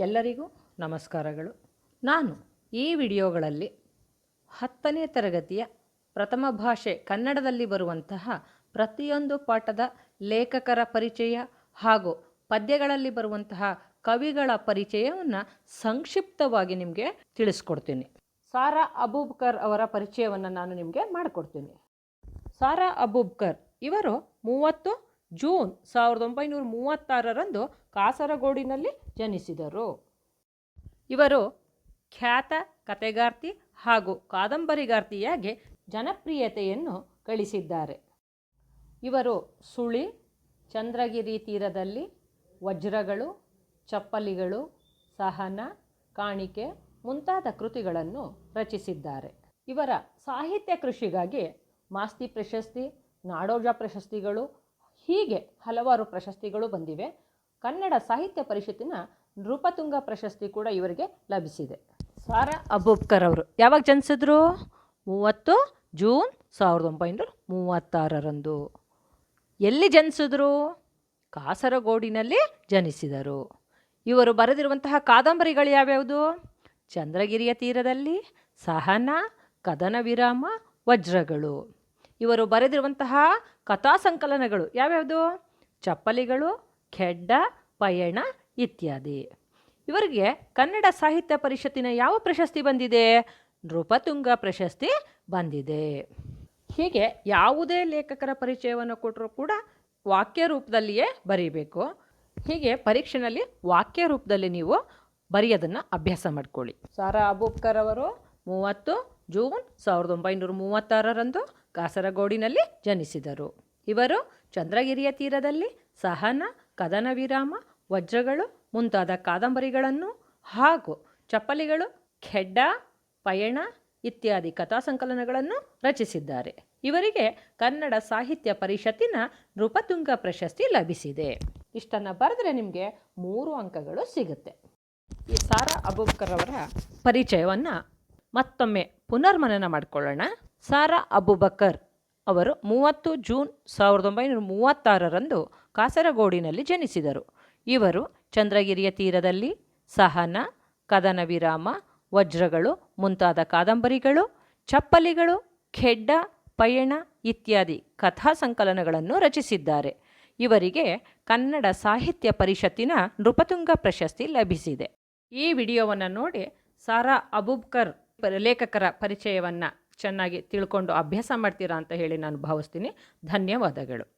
ಎಲ್ಲರಿಗೂ ನಮಸ್ಕಾರಗಳು. ನಾನು ಈ ವಿಡಿಯೋಗಳಲ್ಲಿ ಹತ್ತನೇ ತರಗತಿಯ ಪ್ರಥಮ ಭಾಷೆ ಕನ್ನಡದಲ್ಲಿ ಬರುವಂತಹ ಪ್ರತಿಯೊಂದು ಪಾಠದ ಲೇಖಕರ ಪರಿಚಯ ಹಾಗೂ ಪದ್ಯಗಳಲ್ಲಿ ಬರುವಂತಹ ಕವಿಗಳ ಪರಿಚಯವನ್ನು ಸಂಕ್ಷಿಪ್ತವಾಗಿ ನಿಮಗೆ ತಿಳಿಸ್ಕೊಡ್ತೀನಿ. ಸಾರಾ ಅಬೂಬ್ಕರ್ ಅವರ ಪರಿಚಯವನ್ನು ನಾನು ನಿಮಗೆ ಮಾಡಿಕೊಡ್ತೀನಿ. ಸಾರಾ ಅಬೂಬ್ಕರ್ ಇವರು ಮೂವತ್ತು ಜೂನ್ ಸಾವಿರದ ಒಂಬೈನೂರ ಮೂವತ್ತಾರರಂದು ಕಾಸರಗೋಡಿನಲ್ಲಿ ಜನಿಸಿದರು. ಇವರು ಖ್ಯಾತ ಕತೆಗಾರ್ತಿ ಹಾಗೂ ಕಾದಂಬರಿಗಾರ್ತಿಯಾಗಿ ಜನಪ್ರಿಯತೆಯನ್ನು ಗಳಿಸಿದ್ದಾರೆ. ಇವರು ಸುಳಿ, ಚಂದ್ರಗಿರಿ ತೀರದಲ್ಲಿ ವಜ್ರಗಳು, ಚಪ್ಪಲಿಗಳು, ಸಹನ, ಕಾಣಿಕೆ ಮುಂತಾದ ಕೃತಿಗಳನ್ನು ರಚಿಸಿದ್ದಾರೆ. ಇವರ ಸಾಹಿತ್ಯ ಕೃಷಿಗಾಗಿ ಮಾಸ್ತಿ ಪ್ರಶಸ್ತಿ, ನಾಡೋಜ ಪ್ರಶಸ್ತಿಗಳು ಹೀಗೆ ಹಲವಾರು ಪ್ರಶಸ್ತಿಗಳು ಬಂದಿವೆ. ಕನ್ನಡ ಸಾಹಿತ್ಯ ಪರಿಷತ್ತಿನ ನೃಪತುಂಗ ಪ್ರಶಸ್ತಿ ಕೂಡ ಇವರಿಗೆ ಲಭಿಸಿದೆ. ಸಾರಾ ಅಬೂಬ್ಕರ್ ಅವರು ಯಾವಾಗ ಜನಿಸಿದ್ರು? ಮೂವತ್ತು ಜೂನ್ ಸಾವಿರದ ಒಂಬೈನೂರ ಮೂವತ್ತಾರರಂದು. ಎಲ್ಲಿ ಜನಿಸಿದ್ರು? ಕಾಸರಗೋಡಿನಲ್ಲಿ ಜನಿಸಿದರು. ಇವರು ಬರೆದಿರುವಂತಹ ಕಾದಂಬರಿಗಳು ಯಾವ್ಯಾವುದು? ಚಂದ್ರಗಿರಿಯ ತೀರದಲ್ಲಿ ಸಹನ ಕದನ ವಿರಾಮ ವಜ್ರಗಳು. ಇವರು ಬರೆದಿರುವಂತಹ ಕಥಾ ಸಂಕಲನಗಳು ಯಾವ್ಯಾವುದು? ಚಪ್ಪಲಿಗಳು, ಖೆಡ್ಡ, ಪಯಣ ಇತ್ಯಾದಿ. ಇವರಿಗೆ ಕನ್ನಡ ಸಾಹಿತ್ಯ ಪರಿಷತ್ತಿನ ಯಾವ ಪ್ರಶಸ್ತಿ ಬಂದಿದೆ? ನೃಪತುಂಗ ಪ್ರಶಸ್ತಿ ಬಂದಿದೆ. ಹೀಗೆ ಯಾವುದೇ ಲೇಖಕರ ಪರಿಚಯವನ್ನು ಕೊಟ್ಟರೂ ಕೂಡ ವಾಕ್ಯ ರೂಪದಲ್ಲಿಯೇ ಬರೀಬೇಕು. ಹೀಗೆ ಪರೀಕ್ಷೆನಲ್ಲಿ ವಾಕ್ಯ ರೂಪದಲ್ಲಿ ನೀವು ಬರೆಯೋದನ್ನು ಅಭ್ಯಾಸ ಮಾಡ್ಕೊಳ್ಳಿ. ಸಾರಾ ಅಬೂಬ್ಕರ್ ಅವರು ಮೂವತ್ತು, ಜೂನ್ ಸಾವಿರದ ಒಂಬೈನೂರ ಮೂವತ್ತಾರರಂದು ಕಾಸರಗೋಡಿನಲ್ಲಿ ಜನಿಸಿದರು. ಇವರು ಚಂದ್ರಗಿರಿಯ ತೀರದಲ್ಲಿ ಸಹನ, ಕದನ ವಿರಾಮ, ವಜ್ರಗಳು ಮುಂತಾದ ಕಾದಂಬರಿಗಳನ್ನು ಹಾಗೂ ಚಪ್ಪಲಿಗಳು, ಖೆಡ್ಡ, ಪಯಣ ಇತ್ಯಾದಿ ಕಥಾ ಸಂಕಲನಗಳನ್ನು ರಚಿಸಿದ್ದಾರೆ. ಇವರಿಗೆ ಕನ್ನಡ ಸಾಹಿತ್ಯ ಪರಿಷತ್ತಿನ ನೃಪತುಂಗ ಪ್ರಶಸ್ತಿ ಲಭಿಸಿದೆ. ಇಷ್ಟನ್ನು ಬರೆದ್ರೆ ನಿಮಗೆ ಮೂರು ಅಂಕಗಳು ಸಿಗುತ್ತೆ. ಈ ಸಾರಾ ಅಬೂಬ್ಕರ್ ಅವರ ಪರಿಚಯವನ್ನು ಮತ್ತೊಮ್ಮೆ ಪುನರ್ಮನನ ಮಾಡಿಕೊಳ್ಳೋಣ. ಸಾರಾ ಅಬುಬಕರ್ ಅವರು ಮೂವತ್ತು ಜೂನ್ ಸಾವಿರದ ಒಂಬೈನೂರ ಮೂವತ್ತಾರರಂದು ಕಾಸರಗೋಡಿನಲ್ಲಿ ಜನಿಸಿದರು. ಇವರು ಚಂದ್ರಗಿರಿಯ ತೀರದಲ್ಲಿ ಸಹನ ಕದನ ವಿರಾಮ ವಜ್ರಗಳು, ಮುಂತಾದ ಕಾದಂಬರಿಗಳು, ಚಪ್ಪಲಿಗಳು, ಖೆಡ್ಡ, ಪಯಣ ಇತ್ಯಾದಿ ಕಥಾ ಸಂಕಲನಗಳನ್ನು ರಚಿಸಿದ್ದಾರೆ. ಇವರಿಗೆ ಕನ್ನಡ ಸಾಹಿತ್ಯ ಪರಿಷತ್ತಿನ ನೃಪತುಂಗ ಪ್ರಶಸ್ತಿ ಲಭಿಸಿದೆ. ಈ ವಿಡಿಯೋವನ್ನು ನೋಡಿ ಸಾರಾ ಅಬೂಬ್ಕರ್ ಲೇಖಕರ ಪರಿಚಯವನ್ನು ಚೆನ್ನಾಗಿ ತಿಳ್ಕೊಂಡು ಅಭ್ಯಾಸ ಮಾಡ್ತೀರಾ ಅಂತ ಹೇಳಿ ನಾನು ಭಾವಿಸ್ತೀನಿ. ಧನ್ಯವಾದಗಳು.